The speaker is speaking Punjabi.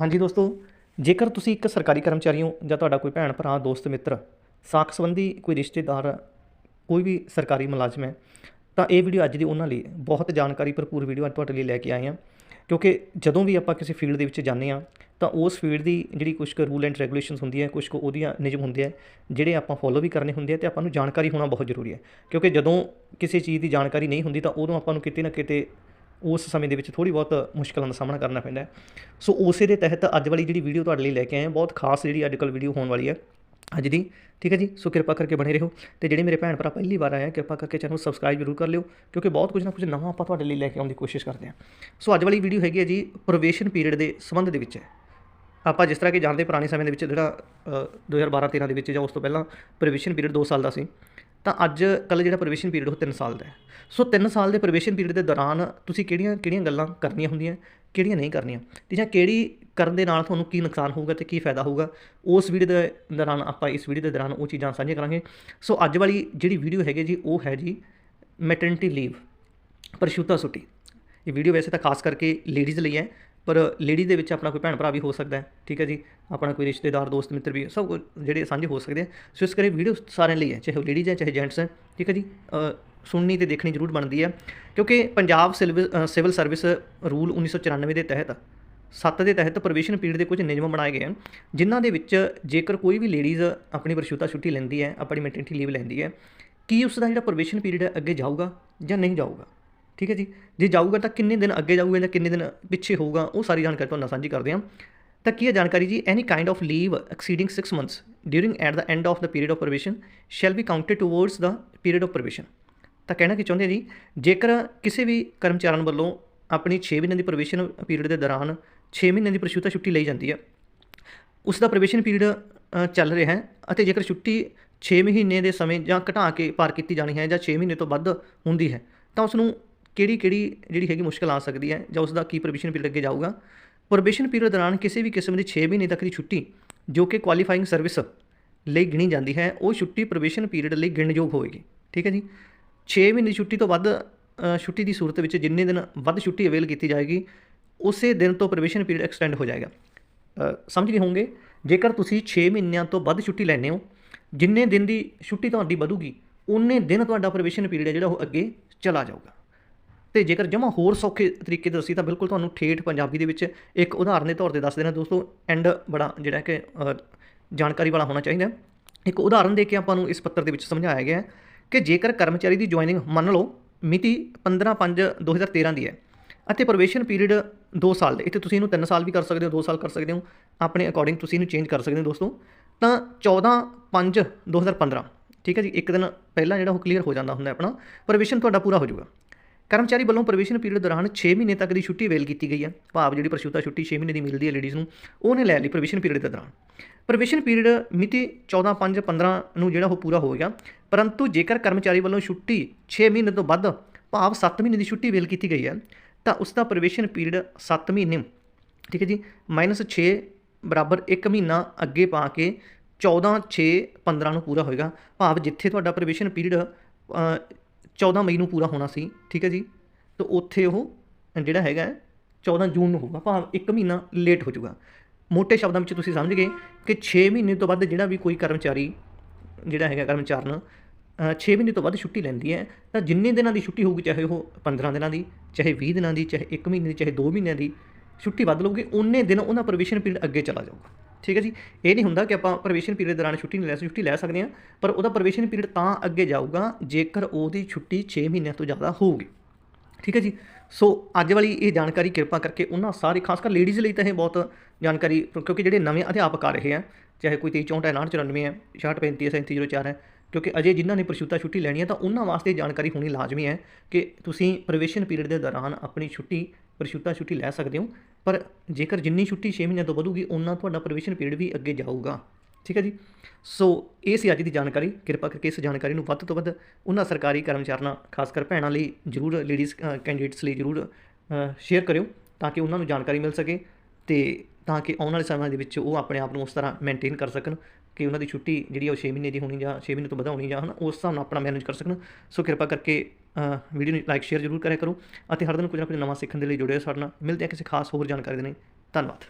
ਹਾਂਜੀ ਦੋਸਤੋ, ਜੇਕਰ ਤੁਸੀਂ ਇੱਕ ਸਰਕਾਰੀ ਕਰਮਚਾਰੀ ਹੋ ਜਾਂ ਤੁਹਾਡਾ ਕੋਈ ਭੈਣ, ਭਰਾ, ਦੋਸਤ, ਮਿੱਤਰ, ਸਾਖ ਸੰਬੰਧੀ ਕੋਈ ਰਿਸ਼ਤੇਦਾਰ, ਕੋਈ ਵੀ ਸਰਕਾਰੀ ਮੁਲਾਜ਼ਮ ਹੈ, ਤਾਂ ਇਹ ਵੀਡੀਓ ਅੱਜ ਦੀ ਉਹਨਾਂ ਲਈ ਬਹੁਤ ਜਾਣਕਾਰੀ ਭਰਪੂਰ ਵੀਡੀਓ ਅੱਜ ਤੁਹਾਡੇ ਲਈ ਲੈ ਕੇ ਆਏ ਹਾਂ। ਕਿਉਂਕਿ ਜਦੋਂ ਵੀ ਆਪਾਂ ਕਿਸੇ ਫੀਲਡ ਦੇ ਵਿੱਚ ਜਾਂਦੇ ਹਾਂ, ਤਾਂ ਉਸ ਫੀਲਡ ਦੀ ਜਿਹੜੀ ਕੁਝ ਕੁ ਰੂਲ ਐਂਡ ਰੈਗੂਲੇਸ਼ਨਸ ਹੁੰਦੀ ਹੈ ਕੁਝ ਕੁ ਉਹਦੀਆਂ ਨਿਯਮ ਹੁੰਦੇ ਆ, ਜਿਹੜੇ ਆਪਾਂ ਫੋਲੋ ਵੀ ਕਰਨੇ ਹੁੰਦੇ ਆ ਤੇ ਆਪਾਂ ਨੂੰ ਜਾਣਕਾਰੀ ਹੋਣਾ ਬਹੁਤ ਜ਼ਰੂਰੀ ਹੈ। ਕਿਉਂਕਿ ਜਦੋਂ ਕਿਸੇ ਚੀਜ਼ ਦੀ ਜਾਣਕਾਰੀ ਨਹੀਂ ਹੁੰਦੀ, ਤਾਂ ਉਦੋਂ ਆਪਾਂ ਨੂੰ ਕਿਤੇ ਨਾ ਕਿਤੇ ਉਸ ਸਮੇਂ ਦੇ ਵਿੱਚ ਥੋੜੀ ਬਹੁਤ ਮੁਸ਼ਕਲਾਂ ਦਾ ਸਾਹਮਣਾ ਕਰਨਾ ਪੈਂਦਾ ਸੋ ਉਸੇ ਦੇ ਤਹਿਤ ਅੱਜ ਵਾਲੀ ਜਿਹੜੀ ਵੀਡੀਓ ਤੁਹਾਡੇ ਲਈ ਲੈ ਕੇ ਆਏ ਹਾਂ, ਬਹੁਤ ਖਾਸ ਜਿਹੜੀ ਅੱਜ ਕੱਲ੍ਹ ਵੀਡੀਓ ਹੋਣ ਵਾਲੀ ਹੈ। ਅੱਜ ਦੀ, ਠੀਕ ਹੈ ਜੀ? ਸੋ ਕਿਰਪਾ ਕਰਕੇ ਬਣੇ ਰਹੋ ਤੇ ਜਿਹੜੇ ਮੇਰੇ ਭੈਣ ਭਰਾ ਪਹਿਲੀ ਵਾਰ ਆਏ ਆ, ਕਿਰਪਾ ਕਰਕੇ ਚੈਨਲ ਨੂੰ ਸਬਸਕ੍ਰਾਈਬ ਜ਼ਰੂਰ ਕਰ ਲਿਓ, ਕਿਉਂਕਿ ਬਹੁਤ ਕੁਝ ਨਾ ਕੁਝ ਨਵਾਂ ਆਪਾਂ ਤੁਹਾਡੇ ਲਈ ਲੈ ਕੇ ਆਉਣ ਦੀ ਕੋਸ਼ਿਸ਼ ਕਰਦੇ ਹਾਂ। ਸੋ ਅੱਜ ਵਾਲੀ ਵੀਡੀਓ ਹੈਗੀ ਹੈ ਜੀ ਪ੍ਰੋਵੇਸ਼ਨ ਪੀਰੀਅਡ ਦੇ ਸੰਬੰਧ ਦੇ ਵਿੱਚ ਹੈ। ਆਪਾਂ ਜਿਸ ਤਰ੍ਹਾਂ ਕਿ ਜਾਣਦੇ ਪੁਰਾਣੇ ਸਮੇਂ ਦੇ ਵਿੱਚ ਜਿਹੜਾ 2012-13 ਦੇ ਵਿੱਚ ਜਾਂ ਉਸ ਤੋਂ ਪਹਿਲਾਂ ਪ੍ਰੋਵੇਸ਼ਨ ਪੀਰੀਅਡ 2 ਸਾਲ ਦਾ ਸੀ। ਤਾਂ ਅੱਜ ਕੱਲ ਜਿਹੜਾ ਪ੍ਰੋਬੇਸ਼ਨ ਪੀਰੀਅਡ ਉਹ 3 ਸਾਲ ਦਾ ਹੈ। ਸੋ 3 ਸਾਲ ਦੇ ਪ੍ਰੋਬੇਸ਼ਨ ਪੀਰੀਅਡ ਦੇ ਦੌਰਾਨ ਤੁਸੀਂ ਕਿਹੜੀਆਂ ਕਿਹੜੀਆਂ ਗੱਲਾਂ ਕਰਨੀਆਂ ਹੁੰਦੀਆਂ, ਕਿਹੜੀਆਂ ਨਹੀਂ ਕਰਨੀਆਂ? ਤੇ ਜਾਂ ਕਿਹੜੀ ਕਰਨ ਦੇ ਨਾਲ ਤੁਹਾਨੂੰ ਕੀ ਨੁਕਸਾਨ ਹੋਊਗਾ ਤੇ ਕੀ ਫਾਇਦਾ ਹੋਊਗਾ? ਉਸ ਵੀਡੀਓ ਦੇ ਦੌਰਾਨ ਆਪਾਂ ਇਸ ਵੀਡੀਓ ਦੇ ਦੌਰਾਨ ਉਹ ਚੀਜ਼ਾਂ ਸਾਂਝੀਆਂ ਕਰਾਂਗੇ। ਸੋ ਅੱਜ ਵਾਲੀ ਜਿਹੜੀ ਵੀਡੀਓ ਹੈਗੀ ਜੀ, ਉਹ ਹੈ ਜੀ ਮੈਟਰਨਿਟੀ ਲੀਵ ਪਰਸ਼ੂਤਾ ਛੁੱਟੀ। ਇਹ ਵੀਡੀਓ ਵੈਸੇ ਤਾਂ ਖਾਸ ਕਰਕੇ ਲੇਡੀਜ਼ ਲਈ ਹੈ ਪਰ ਲੇਡੀ ਦੇ ਵਿੱਚ ਆਪਣਾ ਕੋਈ ਭੈਣ ਭਰਾ ਵੀ ਹੋ ਸਕਦਾ ਹੈ, ਠੀਕ ਹੈ ਜੀ? ਆਪਣਾ ਕੋਈ ਰਿਸ਼ਤੇਦਾਰ, ਦੋਸਤ, ਮਿੱਤਰ ਵੀ, ਸਭ ਕੁਝ ਜਿਹੜੇ ਸਾਂਝੇ ਹੋ ਸਕਦੇ ਆ। ਸੋ ਇਸ ਕਰੇ ਵੀਡੀਓ ਸਾਰਿਆਂ ਲਈ ਹੈ, ਚਾਹੇ ਉਹ ਲੇਡੀਜ਼ ਹੈ, ਚਾਹੇ ਜੈਂਟਸ ਹੈ, ਠੀਕ ਹੈ ਜੀ? ਸੁਣਨੀ ਤੇ ਦੇਖਣੀ ਜ਼ਰੂਰ ਬਣਦੀ ਹੈ, ਕਿਉਂਕਿ ਪੰਜਾਬ ਸਿਲਵ- ਸਿਵਲ ਸਰਵਿਸ ਰੂਲ 1994 ਦੇ ਤਹਿਤ 7 ਦੇ ਤਹਿਤ ਪ੍ਰੋਬੇਸ਼ਨ ਪੀਰੀਅਡ ਦੇ ਕੁਝ ਨਿਯਮ ਬਣਾਏ ਗਏ ਹਨ, ਜਿਨ੍ਹਾਂ ਦੇ ਵਿੱਚ ਜੇਕਰ ਕੋਈ ਵੀ ਲੇਡੀਜ਼ ਆਪਣੀ ਪ੍ਰਸ਼ੂਤਾ ਛੁੱਟੀ ਲੈਂਦੀ ਹੈ, ਆਪਣੀ ਮੈਟਰਨਿਟੀ ਲੀਵ ਲੈਂਦੀ ਹੈ, ਕੀ ਉਸ ਦਾ ਜਿਹੜਾ ਪ੍ਰੋਬੇਸ਼ਨ ਪੀਰੀਅਡ ਹੈ ਅੱਗੇ ਜਾਊਗਾ ਜਾਂ ਨਹੀਂ ਜਾਊਗਾ? ਠੀਕ ਹੈ ਜੀ? ਜੇ ਜਾਊਗਾ ਤਾਂ ਕਿੰਨੇ ਦਿਨ ਅੱਗੇ ਜਾਊਗਾ ਜਾਂ ਕਿੰਨੇ ਦਿਨ ਪਿੱਛੇ ਹੋਊਗਾ, ਉਹ ਸਾਰੀ ਜਾਣਕਾਰੀ ਤੁਹਾਨੂੰ ਨਾਲ ਸਾਂਝੀ ਕਰਦੇ ਹਾਂ। ਤਾਂ ਕੀ ਹੈ ਜਾਣਕਾਰੀ ਜੀ? Any kind of leave exceeding 6 months during at the end of the period of probation shall be counted towards the period of probation ਤਾਂ ਕਹਿਣਾ ਕੀ ਚਾਹੁੰਦੇ ਜੀ? ਜੇਕਰ ਕਿਸੇ ਵੀ ਕਰਮਚਾਰਨ ਵੱਲੋਂ ਆਪਣੀ 6 ਮਹੀਨੇ ਦੀ ਪ੍ਰੋਬੇਸ਼ਨ ਪੀਰੀਅਡ ਦੇ ਦੌਰਾਨ 6 ਮਹੀਨੇ ਦੀ ਪ੍ਰਸ਼ੂਤਾ ਛੁੱਟੀ ਲਈ ਜਾਂਦੀ ਹੈ, ਉਸ ਦਾ ਪ੍ਰੋਬੇਸ਼ਨ ਪੀਰੀਅਡ ਚੱਲ ਰਿਹਾ ਹੈ ਅਤੇ ਜੇਕਰ ਛੁੱਟੀ 6 ਮਹੀਨੇ ਦੇ ਸਮੇਂ ਜਾਂ ਘਟਾ ਕੇ ਪਾਰ ਕੀਤੀ ਜਾਣੀ ਹੈ ਜਾਂ 6 ਮਹੀਨੇ ਤੋਂ ਵੱਧ ਹੁੰਦੀ ਹੈ, ਤਾਂ ਉਸ ਨੂੰ ਕਿਹੜੀ ਕਿਹੜੀ ਜਿਹੜੀ ਹੈਗੀ ਮੁਸ਼ਕਲ ਆ ਸਕਦੀ ਹੈ ਜਾਂ ਉਸ ਦਾ ਕੀ ਪ੍ਰੋਬੇਸ਼ਨ ਪੀਰੀਅਡ ਅੱਗੇ ਜਾਊਗਾ। ਪ੍ਰੋਬੇਸ਼ਨ ਪੀਰੀਅਡ ਦੌਰਾਨ ਕਿਸੇ ਵੀ ਕਿਸਮ ਦੀ 6 ਮਹੀਨੇ ਤੱਕ ਦੀ ਛੁੱਟੀ ਜੋ ਕਿ ਕੁਆਲੀਫਾਈਂਗ ਸਰਵਿਸ ਲਈ ਗਿਣੀ ਜਾਂਦੀ ਹੈ, ਉਹ ਛੁੱਟੀ ਪ੍ਰੋਬੇਸ਼ਨ ਪੀਰੀਅਡ ਲਈ ਗਿਣਨਯੋਗ ਹੋਵੇਗੀ। ਠੀਕ ਹੈ ਜੀ? 6 ਮਹੀਨੇ ਦੀ ਛੁੱਟੀ ਤੋਂ ਵੱਧ ਛੁੱਟੀ ਦੀ ਸੂਰਤ ਵਿੱਚ ਜਿੰਨੇ ਦਿਨ ਵੱਧ ਛੁੱਟੀ ਅਵੇਲ ਕੀਤੀ ਜਾਏਗੀ, ਉਸੇ ਦਿਨ ਤੋਂ ਪ੍ਰੋਬੇਸ਼ਨ ਪੀਰੀਅਡ ਐਕਸਟੈਂਡ ਹੋ ਜਾਏਗਾ। ਸਮਝ ਗਏ ਹੋਵੋਗੇ? ਜੇਕਰ ਤੁਸੀਂ 6 ਮਹੀਨਿਆਂ ਤੋਂ ਵੱਧ ਛੁੱਟੀ ਲੈਂਦੇ ਹੋ, ਜਿੰਨੇ ਦਿਨ ਦੀ ਛੁੱਟੀ ਤੁਹਾਡੀ ਵਧੂਗੀ, ਉਨੇ ਦਿਨ ਤੁਹਾਡਾ ਪ੍ਰੋਬੇਸ਼ਨ ਪੀਰੀਅਡ ਹੈ ਜਿਹੜਾ ਉਹ ਅੱਗੇ ਚਲਾ ਜਾਊਗਾ। ਤੇ ਜੇਕਰ ਜਮਾ ਹੋਰ ਸੌਖੇ ਤਰੀਕੇ ਦੱਸੀ ਤਾਂ ਬਿਲਕੁਲ ਤੁਹਾਨੂੰ ਠੇਠ ਪੰਜਾਬੀ ਦੇ ਵਿੱਚ ਇੱਕ ਉਦਾਹਰਨ ਦੇ ਤੌਰ ਤੇ ਦੱਸ ਦੇਣਾ ਦੋਸਤੋ ਐਂਡ ਬੜਾ ਜਿਹੜਾ ਕਿ ਜਾਣਕਾਰੀ ਵਾਲਾ ਹੋਣਾ ਚਾਹੀਦਾ। ਇੱਕ ਉਦਾਹਰਨ ਦੇ ਕੇ ਆਪਾਂ ਨੂੰ ਇਸ ਪੱਤਰ ਦੇ ਵਿੱਚ ਸਮਝਾਇਆ ਗਿਆ ਕਿ ਜੇਕਰ ਕਰਮਚਾਰੀ ਦੀ ਜੁਆਇਨਿੰਗ ਮੰਨ ਲਓ, ਮਿਤੀ 15/5/2013 ਦੀ ਹੈ ਅਤੇ ਪ੍ਰੋਬੇਸ਼ਨ ਪੀਰੀਅਡ 2 ਸਾਲ ਦੇ, ਇੱਥੇ ਤੁਸੀਂ ਇਹਨੂੰ 3 ਸਾਲ ਵੀ ਕਰ ਸਕਦੇ ਹੋ 2 ਸਾਲ ਕਰ ਸਕਦੇ ਹੋ, ਆਪਣੇ ਅਕੋਰਡਿੰਗ ਤੁਸੀਂ ਇਹਨੂੰ ਚੇਂਜ ਕਰ ਸਕਦੇ ਹੋ ਦੋਸਤੋ, ਤਾਂ 14/5/2015 ਠੀਕ ਹੈ ਜੀ, ਇੱਕ ਦਿਨ ਪਹਿਲਾਂ ਜਿਹੜਾ ਉਹ ਕਲੀਅਰ ਹੋ ਜਾਂਦਾ ਹੁੰਦਾ ਆਪਣਾ ਪ੍ਰੋਬੇਸ਼ਨ ਤੁਹਾਡਾ ਪੂਰਾ ਹੋ ਜਾਊਗਾ। ਕਰਮਚਾਰੀ ਵੱਲੋਂ ਪ੍ਰੋਬੇਸ਼ਨ ਪੀਰੀਅਡ ਦੌਰਾਨ 6 ਮਹੀਨੇ ਤੱਕ ਦੀ ਛੁੱਟੀ ਵੇਲ ਕੀਤੀ ਗਈ ਹੈ। ਭਾਵ ਜਿਹੜੀ ਪ੍ਰਸ਼ੂਤਾ ਛੁੱਟੀ 6 ਮਹੀਨੇ ਦੀ ਮਿਲਦੀ ਹੈ ਲੇਡੀਜ਼ ਨੂੰ, ਉਹਨੇ ਲੈ ਲਈ ਪ੍ਰੋਬੇਸ਼ਨ ਪੀਰੀਅਡ ਦੇ ਦੌਰਾਨ। ਪ੍ਰੋਬੇਸ਼ਨ ਪੀਰੀਅਡ ਮਿਤੀ 14/5/15 ਨੂੰ ਜਿਹੜਾ ਉਹ ਪੂਰਾ ਹੋ ਗਿਆ। ਪਰੰਤੂ ਜੇਕਰ ਕਰਮਚਾਰੀ ਵੱਲੋਂ ਛੁੱਟੀ 6 ਮਹੀਨੇ ਤੋਂ ਵੱਧ, ਭਾਵ 7 ਮਹੀਨੇ ਦੀ ਛੁੱਟੀ ਵੇਲ ਕੀਤੀ ਗਈ ਹੈ, ਤਾਂ ਉਸ ਦਾ ਪ੍ਰੋਬੇਸ਼ਨ ਪੀਰੀਅਡ 7 ਮਹੀਨੇ, ਠੀਕ ਹੈ ਜੀ ਮਾਈਨਸ 6 ਬਰਾਬਰ 1 ਮਹੀਨਾ ਅੱਗੇ ਪਾ ਕੇ 14 6 15 ਨੂੰ ਪੂਰਾ ਹੋਏਗਾ। ਭਾਵ ਜਿੱਥੇ ਤੁਹਾਡਾ ਪ੍ਰੋਬੇਸ਼ਨ ਪੀਰੀਅਡ 14 ਮਈ ਨੂੰ ਪੂਰਾ ਹੋਣਾ ਸੀ ਠੀਕ ਹੈ ਜੀ? ਤਾਂ ਉੱਥੇ ਉਹ ਜਿਹੜਾ ਹੈਗਾ ਹੈ, 14 ਜੂਨ ਨੂੰ ਹੋਊਗਾ ਭਾਵ 1 ਮਹੀਨਾ ਲੇਟ ਹੋ ਜਾਊਗਾ। ਮੋٹے ਸ਼ਬਦਾਂ ਵਿੱਚ ਤੁਸੀਂ ਸਮਝ ਗਏ ਕਿ 6 ਮਹੀਨੇ ਤੋਂ ਵੱਧ ਜਿਹੜਾ ਵੀ ਕੋਈ ਕਰਮਚਾਰੀ ਜਿਹੜਾ ਹੈਗਾ ਕਰਮਚਾਰਨ 6 ਮਹੀਨੇ ਤੋਂ ਵੱਧ ਛੁੱਟੀ ਲੈਂਦੀ ਹੈ ਤਾਂ ਜਿੰਨੇ ਦਿਨਾਂ ਦੀ ਛੁੱਟੀ ਹੋਊਗੀ ਚਾਹੇ ਉਹ 15 ਦਿਨਾਂ ਦੀ ਚਾਹੇ 20 ਦਿਨਾਂ ਦੀ ਚਾਹੇ 1 ਮਹੀਨੇ ਦੀ ਚਾਹੇ 2 ਮਹੀਨਿਆਂ ਦੀ ਛੁੱਟੀ ਵੱਧ ਲਊਗੀ ਉਨੇ ਦਿਨ ਉਹਨਾਂ ਪ੍ਰੋਬੇਸ਼ਨ ਪੀਰੀਅਡ ਅੱਗੇ ਚਲਾ ਜਾਊਗਾ। ਠੀਕ ਹੈ ਜੀ? ਇਹ ਨਹੀਂ ਹੁੰਦਾ ਕਿ ਆਪਾਂ ਪ੍ਰਵੇਸ਼ਨ ਪੀਰੀਅਡ ਦੌਰਾਨ ਛੁੱਟੀ ਨਹੀਂ ਲੈ ਸਕਦੇ ਛੁੱਟੀ ਲੈ ਸਕਦੇ ਹਾਂ, ਪਰ ਉਹਦਾ ਪ੍ਰਵੇਸ਼ਨ ਪੀਰੀਅਡ ਤਾਂ ਅੱਗੇ ਜਾਊਗਾ, ਜੇਕਰ ਉਹਦੀ ਛੁੱਟੀ 6 ਮਹੀਨਿਆਂ ਤੋਂ ਜ਼ਿਆਦਾ ਹੋਊਗੀ। ਠੀਕ ਹੈ ਜੀ? ਸੋ ਅੱਜ ਵਾਲੀ ਇਹ ਜਾਣਕਾਰੀ ਕਿਰਪਾ ਕਰਕੇ ਉਹਨਾਂ ਸਾਰੇ, ਖਾਸ ਕਰ ਲੇਡੀਜ਼ ਲਈ ਤਾਂ ਇਹ ਬਹੁਤ ਜਾਣਕਾਰੀ, ਕਿਉਂਕਿ ਜਿਹੜੇ ਨਵੇਂ ਅਧਿਆਪਕ ਆ ਰਹੇ ਆ, ਚਾਹੇ ਕੋਈ 23 64 ਹੈ 94 ਹੈ 66 35 ਹੈ 3704 ਹੈ, ਕਿਉਂਕਿ ਅਜੇ ਜਿਨ੍ਹਾਂ ਨੇ ਪ੍ਰਸ਼ੂਤਾ ਛੁੱਟੀ ਲੈਣੀ ਹੈ, ਤਾਂ ਉਹਨਾਂ ਵਾਸਤੇ ਜਾਣਕਾਰੀ ਹੋਣੀ ਲਾਜ਼ਮੀ ਹੈ ਕਿ ਤੁਸੀਂ ਪ੍ਰਵੇਸ਼ਨ ਪੀਰੀਅਡ ਦੇ ਦੌਰਾਨ ਆਪਣੀ ਛੁੱਟੀ ਪ੍ਰਸ਼ੂਤਾ ਛੁੱਟੀ ਲੈ ਸਕਦੇ ਹੋ। ਪਰ ਜੇਕਰ ਜਿੰਨੀ ਛੁੱਟੀ 6 ਮਹੀਨਿਆਂ ਤੋਂ ਵਧੂਗੀ ਉਹਨਾਂ ਤੁਹਾਡਾ ਪ੍ਰੋਬੇਸ਼ਨ ਪੀਰੀਅਡ ਵੀ ਅੱਗੇ ਜਾਊਗਾ। ਠੀਕ ਹੈ ਜੀ? ਸੋ ਇਹ ਸੀ ਅੱਜ ਦੀ ਜਾਣਕਾਰੀ। ਕਿਰਪਾ ਕਰਕੇ ਇਸ ਜਾਣਕਾਰੀ ਨੂੰ ਵੱਧ ਤੋਂ ਵੱਧ ਉਹਨਾਂ ਸਰਕਾਰੀ ਕਰਮਚਾਰੀਆਂ, ਖਾਸ ਕਰ ਭੈਣਾਂ ਲਈ ਜ਼ਰੂਰ ਲੇਡੀਜ਼ ਕੈਂਡੀਡੇਟਸ ਲਈ ਜ਼ਰੂਰ ਸ਼ੇਅਰ ਕਰਿਓ ਤਾਂ ਕਿ ਉਹਨਾਂ ਨੂੰ ਜਾਣਕਾਰੀ ਮਿਲ ਸਕੇ ਤੇ ਤਾਂ ਕਿ ਆਉਣ ਵਾਲੇ ਸਮੇਂ ਦੇ ਵਿੱਚ ਉਹ ਆਪਣੇ ਆਪ ਨੂੰ ਉਸ ਤਰ੍ਹਾਂ ਮੇਨਟੇਨ ਕਰ ਸਕਣ। ਕਿ ਉਹਨਾਂ ਦੀ ਛੁੱਟੀ ਜਿਹੜੀ ਉਹ 6 ਮਹੀਨੇ ਦੀ ਹੋਣੀ ਜਾਂ 6 ਮਹੀਨੇ ਤੋਂ ਵਧਾ ਹੋਣੀ ਜਾਂ ਹਨ, ਉਸ ਹਿਸਾਬ ਨਾਲ ਆਪਣਾ ਮੈਨੇਜ ਕਰ ਸਕਣ। ਸੋ ਕਿਰਪਾ ਕਰਕੇ ਵੀਡੀਓ ਨੂੰ ਲਾਈਕ ਸ਼ੇਅਰ ਜ਼ਰੂਰ ਕਰਿਆ ਕਰੋ। ਅਤੇ ਹਰ ਦਿਨ ਕੁਝ ਨਾ ਕੁਝ ਨਵਾਂ ਸਿੱਖਣ ਦੇ ਲਈ ਜੁੜੇ ਰਹੋ ਸਾਡੇ ਨਾਲ। ਮਿਲਦੇ ਹਾਂ ਕਿਸੇ ਖਾਸ ਹੋਰ ਜਾਣਕਾਰੀ ਦੇ ਲਈ। ਧੰਨਵਾਦ।